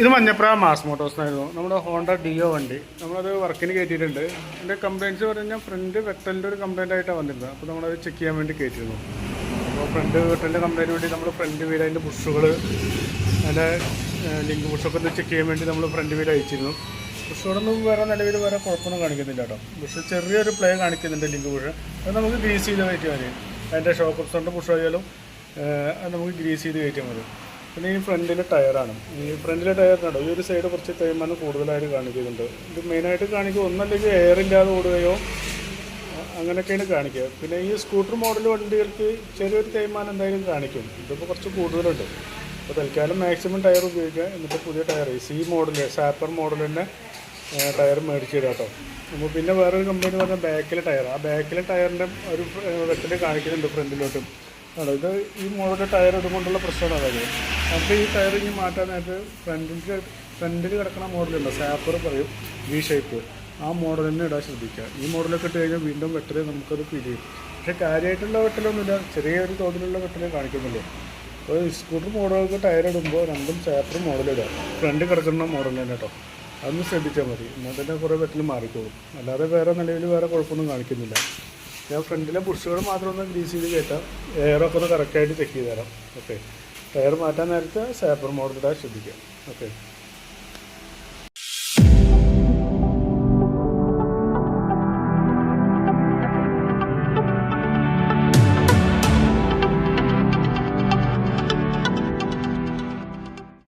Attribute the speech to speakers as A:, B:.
A: ഇത് മഞ്ഞപ്ര മാസ് മോട്ടോഴ്സിനായിരുന്നു നമ്മുടെ Honda deo വണ്ടി. നമ്മളത് വർക്കിന് കയറ്റിയിട്ടുണ്ട്. എന്റെ കംപ്ലയിന്റ്സ് പറഞ്ഞാൽ ഫ്രണ്ട് വെട്ടലിന്റെ ഒരു കംപ്ലയിന്റ് ആയിട്ടാണ് വന്നിരുന്നത്. അപ്പോൾ നമ്മളത് ചെക്ക് ചെയ്യാൻ വേണ്ടി കയറ്റിയിരുന്നു. അപ്പോൾ ഫ്രണ്ട് വെട്ടലിന്റെ കംപ്ലയിന്റ് വേണ്ടി നമ്മൾ ഫ്രണ്ട് വീൽ അതിന്റെ ബുഷുകൾ അതിന്റെ ലിങ്ക് ബുഷൊക്കെ ഒന്ന് ചെക്ക് ചെയ്യാൻ വേണ്ടി നമ്മൾ ഫ്രണ്ട് വീൽ അയച്ചിരുന്നു. ബുഷോടൊന്നും വേറെ നിലവിൽ വേറെ കുഴപ്പമൊന്നും കാണിക്കുന്നില്ല കേട്ടോ. ബുഷ് ചെറിയൊരു പ്ലേ കാണിക്കുന്നുണ്ട് ലിങ്ക് ബുഷ് അത് നമുക്ക് ഗ്രീസ് ചെയ്ത് കയറ്റിയാൽ മതി. അതിന്റെ ഷോക്ക് അപ്സോണിന്റെ ബുഷ് ആയാലും അത് നമുക്ക് ഗ്രീസ് ചെയ്ത് കയറ്റിയാൽ മതി. പിന്നെ ഈ ഫ്രണ്ടിലെ ടയറാണ്. ഈ ഫ്രണ്ടിലെ ടയറിനാണ് ഈ ഒരു സൈഡ് കുറച്ച് തേയ്മാനം കൂടുതലായിട്ട് കാണിക്കുന്നുണ്ട്. ഇത് മെയിനായിട്ട് കാണിക്കുക ഒന്നല്ലെങ്കിൽ എയർ ഇല്ലാതെ ഓടുകയോ അങ്ങനെയൊക്കെയാണ് കാണിക്കുക. പിന്നെ ഈ സ്കൂട്ടർ മോഡൽ വണ്ടികൾക്ക് ചെറിയൊരു തേയ്മാനം എന്തായാലും കാണിക്കും. ഇതിപ്പോൾ കുറച്ച് കൂടുതലുണ്ട്. അപ്പോൾ തൽക്കാലം മാക്സിമം ടയർ ഉപയോഗിക്കുക. എന്നിട്ട് പുതിയ ടയർ സി മോഡൽ സാപ്പർ മോഡൽ തന്നെ ടയർ മേടിച്ചു തരാം കേട്ടോ. അപ്പോൾ പിന്നെ വേറൊരു കമ്പനി പറഞ്ഞാൽ ബാക്കിലെ ടയർ ആ ബാക്കിലെ ടയറിന്റെ ഒരു വെട്ടിൽ കാണിക്കുന്നുണ്ട് ഫ്രണ്ടിലോട്ടും. ഇത് ഈ മോഡൽ ടയർ ഇതുകൊണ്ടുള്ള പ്രശ്നമാണ് അതായത്. നമുക്ക് ഈ ടയർ ഇനി മാറ്റാനായിട്ട് ഫ്രണ്ടിന്റെ ഫ്രണ്ടിൽ കിടക്കുന്ന മോഡലുണ്ട് സാപ്പർ പറയും വി ഷേപ്പ് ആ മോഡൽ തന്നെ ഇടാൻ ശ്രദ്ധിക്കുക. ഈ മോഡലൊക്കെ ഇട്ട് കഴിഞ്ഞാൽ വീണ്ടും വെട്ടൽ നമുക്കത് പിരിയും പക്ഷേ കാര്യമായിട്ടുള്ള വെട്ടലൊന്നുമില്ല ചെറിയൊരു തോതിലുള്ള വെട്ടലേ കാണിക്കുന്നുള്ളൂ അപ്പോൾ സ്കൂട്ടർ മോഡലുകൾക്ക് ടയർ ഇടുമ്പോൾ രണ്ടും സാപ്പർ മോഡലിടുക ഫ്രണ്ട് കിടക്കുന്ന മോഡൽ തന്നെ കേട്ടോ. അതൊന്ന് ശ്രദ്ധിച്ചാൽ മതി. എന്നാൽ തന്നെ കുറേ വെട്ടൽ മാറിക്കോളും. അല്ലാതെ വേറെ നിലവിൽ വേറെ കുഴപ്പമൊന്നും കാണിക്കുന്നില്ല. ഞാൻ ഫ്രണ്ടിലെ ബുഷുകൾ മാത്രം ഒന്ന് ഗ്രീസ് ചെയ്ത് കയറ്റാം. എയറൊക്കെ ഒന്ന് കറക്റ്റായിട്ട് ചെക്ക് ചെയ്ത് തരാം. ഓക്കെ ടയർ മാറ്റാൻ നേരത്തെ സേപ്പർ മോഡലിടാൻ ശ്രദ്ധിക്കാം. ഓക്കെ